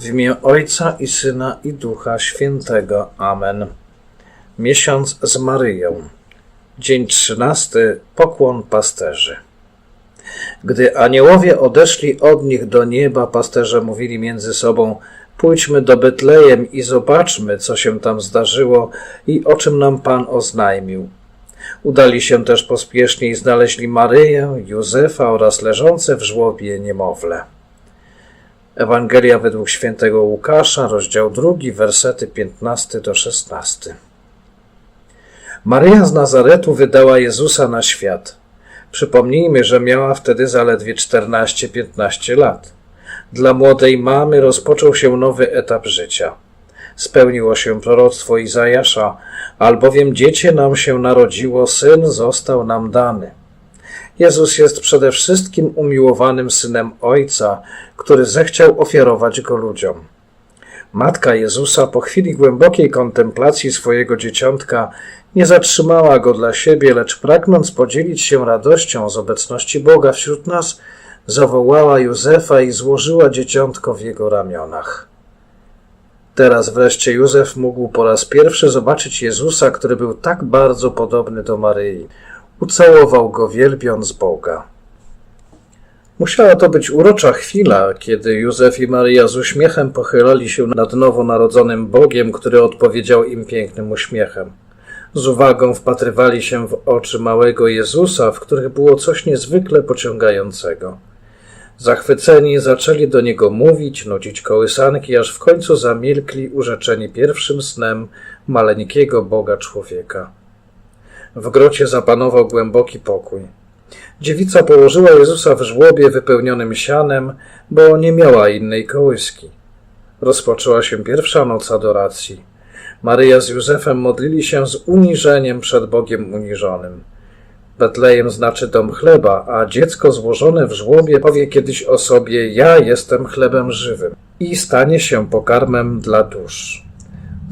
W imię Ojca i Syna i Ducha Świętego. Amen. Miesiąc z Maryją. Dzień trzynasty. Pokłon pasterzy. Gdy aniołowie odeszli od nich do nieba, pasterze mówili między sobą: Pójdźmy do Betlejem i zobaczmy, co się tam zdarzyło i o czym nam Pan oznajmił. Udali się też pospiesznie i znaleźli Maryję, Józefa oraz leżące w żłobie niemowlę. Ewangelia według świętego Łukasza, rozdział 2, wersety 15 do 16. Maryja z Nazaretu wydała Jezusa na świat. Przypomnijmy, że miała wtedy zaledwie 14-15 lat. Dla młodej mamy rozpoczął się nowy etap życia. Spełniło się proroctwo Izajasza, albowiem dziecię nam się narodziło, syn został nam dany. Jezus jest przede wszystkim umiłowanym synem Ojca, który zechciał ofiarować go ludziom. Matka Jezusa po chwili głębokiej kontemplacji swojego dzieciątka nie zatrzymała go dla siebie, lecz pragnąc podzielić się radością z obecności Boga wśród nas, zawołała Józefa i złożyła dzieciątko w jego ramionach. Teraz wreszcie Józef mógł po raz pierwszy zobaczyć Jezusa, który był tak bardzo podobny do Maryi. Ucałował go, wielbiąc Boga. Musiała to być urocza chwila, kiedy Józef i Maryja z uśmiechem pochylali się nad nowonarodzonym Bogiem, który odpowiedział im pięknym uśmiechem. Z uwagą wpatrywali się w oczy małego Jezusa, w których było coś niezwykle pociągającego. Zachwyceni zaczęli do niego mówić, nucić kołysanki, aż w końcu zamilkli urzeczeni pierwszym snem maleńkiego Boga człowieka. W grocie zapanował głęboki pokój. Dziewica położyła Jezusa w żłobie wypełnionym sianem, bo nie miała innej kołyski. Rozpoczęła się pierwsza noc adoracji. Maryja z Józefem modlili się z uniżeniem przed Bogiem uniżonym. Betlejem znaczy dom chleba, a dziecko złożone w żłobie powie kiedyś o sobie: Ja jestem chlebem żywym i stanie się pokarmem dla dusz.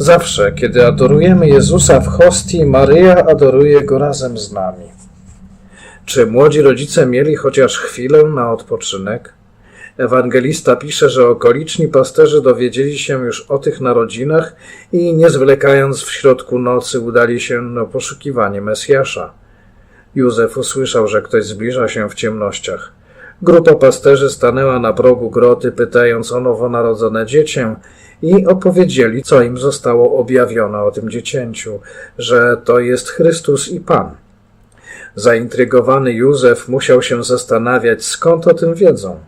Zawsze, kiedy adorujemy Jezusa w hostii, Maryja adoruje go razem z nami. Czy młodzi rodzice mieli chociaż chwilę na odpoczynek? Ewangelista pisze, że okoliczni pasterze dowiedzieli się już o tych narodzinach i nie zwlekając w środku nocy udali się na poszukiwanie Mesjasza. Józef usłyszał, że ktoś zbliża się w ciemnościach. Grupa pasterzy stanęła na progu groty, pytając o nowonarodzone dziecię i opowiedzieli, co im zostało objawione o tym dziecięciu, że to jest Chrystus i Pan. Zaintrygowany Józef musiał się zastanawiać, skąd o tym wiedzą.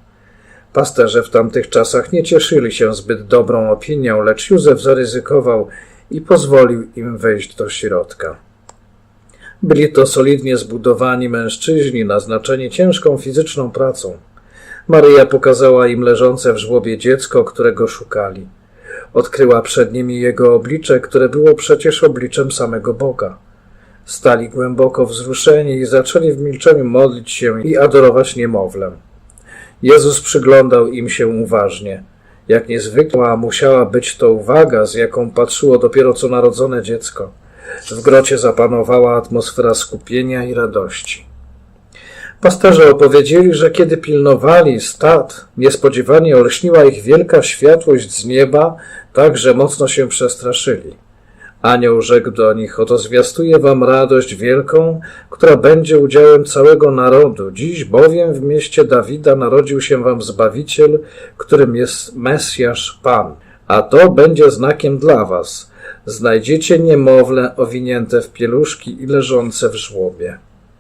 Pasterze w tamtych czasach nie cieszyli się zbyt dobrą opinią, lecz Józef zaryzykował i pozwolił im wejść do środka. Byli to solidnie zbudowani mężczyźni, naznaczeni ciężką fizyczną pracą. Maryja pokazała im leżące w żłobie dziecko, którego szukali. Odkryła przed nimi jego oblicze, które było przecież obliczem samego Boga. Stali głęboko wzruszeni i zaczęli w milczeniu modlić się i adorować niemowlę. Jezus przyglądał im się uważnie. Jak niezwykła musiała być to uwaga, z jaką patrzyło dopiero co narodzone dziecko. W grocie zapanowała atmosfera skupienia i radości. Pasterze opowiedzieli, że kiedy pilnowali stad, niespodziewanie olśniła ich wielka światłość z nieba, tak że mocno się przestraszyli. Anioł rzekł do nich: Oto zwiastuję wam radość wielką, która będzie udziałem całego narodu. Dziś bowiem w mieście Dawida narodził się wam Zbawiciel, którym jest Mesjasz Pan. A to będzie znakiem dla was. Znajdziecie niemowlę owinięte w pieluszki i leżące w żłobie.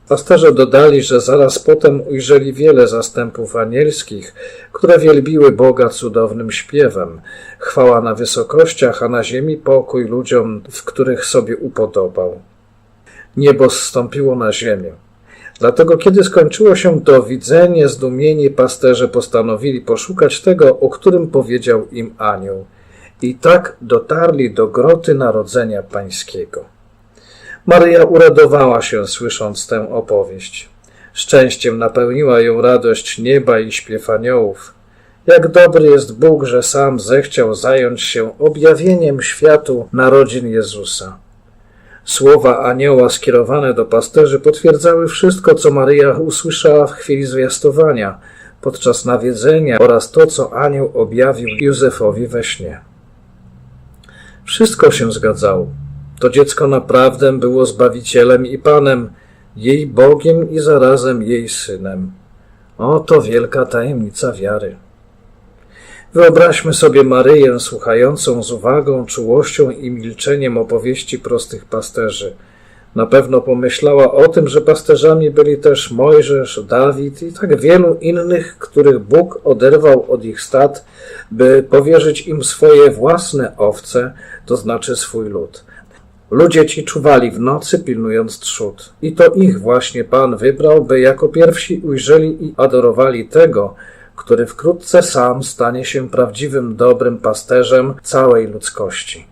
Pasterze dodali, że zaraz potem ujrzeli wiele zastępów anielskich, które wielbiły Boga cudownym śpiewem. Chwała na wysokościach, a na ziemi pokój ludziom, w których sobie upodobał. Niebo zstąpiło na ziemię. Dlatego, kiedy skończyło się to widzenie, zdumieni pasterze postanowili poszukać tego, o którym powiedział im anioł. I tak dotarli do groty Narodzenia Pańskiego. Maryja uradowała się, słysząc tę opowieść. Szczęściem napełniła ją radość nieba i śpiew aniołów. Jak dobry jest Bóg, że sam zechciał zająć się objawieniem światu narodzin Jezusa. Słowa anioła skierowane do pasterzy potwierdzały wszystko, co Maryja usłyszała w chwili zwiastowania. podczas nawiedzenia oraz to, co anioł objawił Józefowi we śnie. Wszystko się zgadzało. To dziecko naprawdę było Zbawicielem i Panem, jej Bogiem i zarazem jej Synem. Oto wielka tajemnica wiary. Wyobraźmy sobie Maryję słuchającą z uwagą, czułością i milczeniem opowieści prostych pasterzy. Na pewno pomyślała o tym, że pasterzami byli też Mojżesz, Dawid i tak wielu innych, których Bóg oderwał od ich stad, by powierzyć im swoje własne owce, to znaczy swój lud. Ludzie ci czuwali w nocy, pilnując trzód. I to ich właśnie Pan wybrał, by jako pierwsi ujrzeli i adorowali tego, który wkrótce sam stanie się prawdziwym dobrym pasterzem całej ludzkości.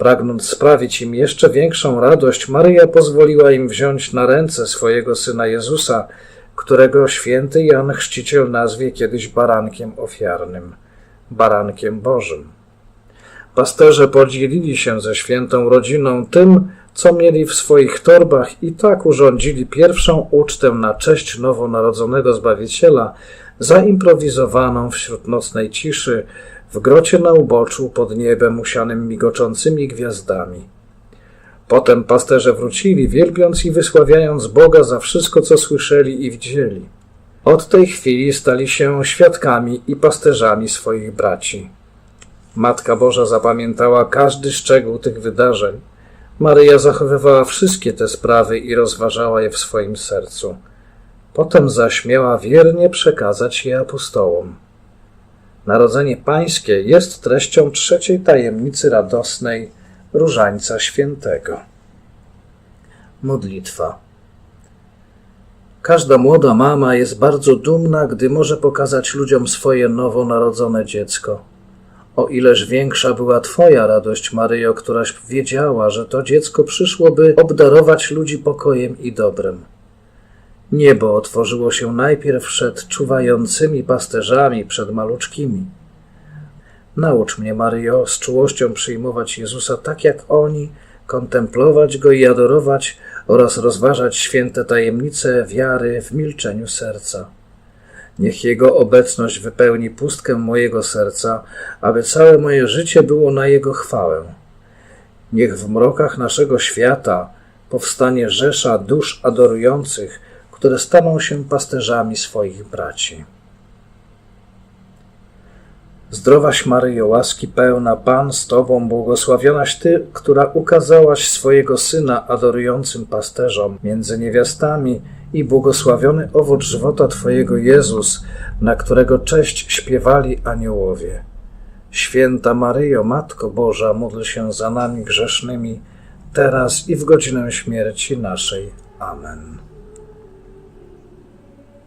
Pragnąc sprawić im jeszcze większą radość, Maryja pozwoliła im wziąć na ręce swojego syna Jezusa, którego święty Jan Chrzciciel nazwie kiedyś barankiem ofiarnym, barankiem Bożym. Pasterze podzielili się ze świętą rodziną tym, co mieli w swoich torbach i tak urządzili pierwszą ucztę na cześć nowonarodzonego Zbawiciela, zaimprowizowaną wśród nocnej ciszy w grocie na uboczu pod niebem usianym migoczącymi gwiazdami. Potem pasterze wrócili, wielbiąc i wysławiając Boga za wszystko, co słyszeli i widzieli. Od tej chwili stali się świadkami i pasterzami swoich braci. Matka Boża zapamiętała każdy szczegół tych wydarzeń. Maryja zachowywała wszystkie te sprawy i rozważała je w swoim sercu. Potem zaś miała wiernie przekazać je apostołom. Narodzenie Pańskie jest treścią trzeciej tajemnicy radosnej Różańca Świętego. Modlitwa. Każda młoda mama jest bardzo dumna, gdy może pokazać ludziom swoje nowonarodzone dziecko. O ileż większa była Twoja radość, Maryjo, któraś wiedziała, że to dziecko przyszło, by obdarować ludzi pokojem i dobrem. Niebo otworzyło się najpierw przed czuwającymi pasterzami, przed maluczkimi. Naucz mnie, Maryjo, z czułością przyjmować Jezusa tak jak oni, kontemplować Go i adorować oraz rozważać święte tajemnice wiary w milczeniu serca. Niech Jego obecność wypełni pustkę mojego serca, aby całe moje życie było na Jego chwałę. Niech w mrokach naszego świata powstanie rzesza dusz adorujących, które staną się pasterzami swoich braci. Zdrowaś Maryjo, łaski pełna, Pan z Tobą, błogosławionaś Ty, która ukazałaś swojego Syna adorującym pasterzom między niewiastami i błogosławiony owoc żywota Twojego Jezus, na którego cześć śpiewali aniołowie. Święta Maryjo, Matko Boża, módl się za nami grzesznymi, teraz i w godzinę śmierci naszej. Amen.